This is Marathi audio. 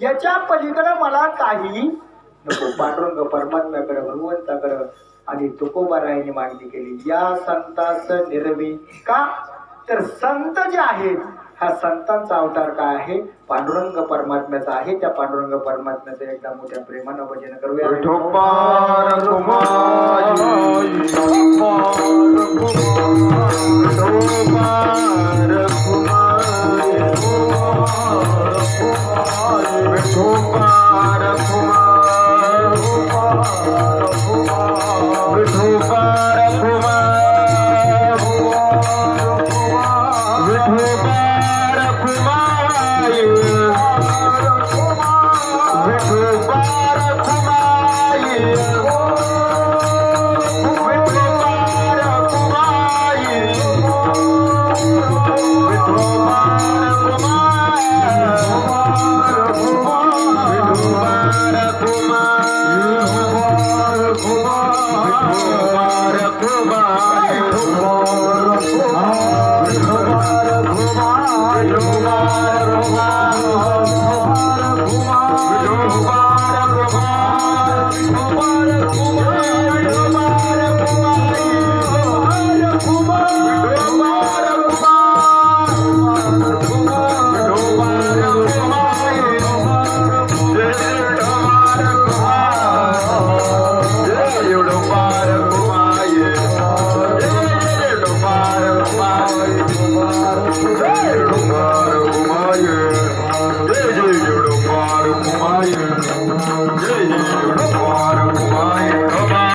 याच्या पलीकडे मला काही नको. पांडुरंग परमात्म्याकडे भगवंताकडे आणि तुकोबारायाने मागणी केली. या संतास निर्वी का? तर संत जे आहेत हा संतांचा अवतार काय आहे? पांडुरंग परमात्म्याचा आहे. त्या पांडुरंग परमात्म्याचं एकदा मोठ्या प्रेमानं भजन करूया. Kumar Kumar Thank you.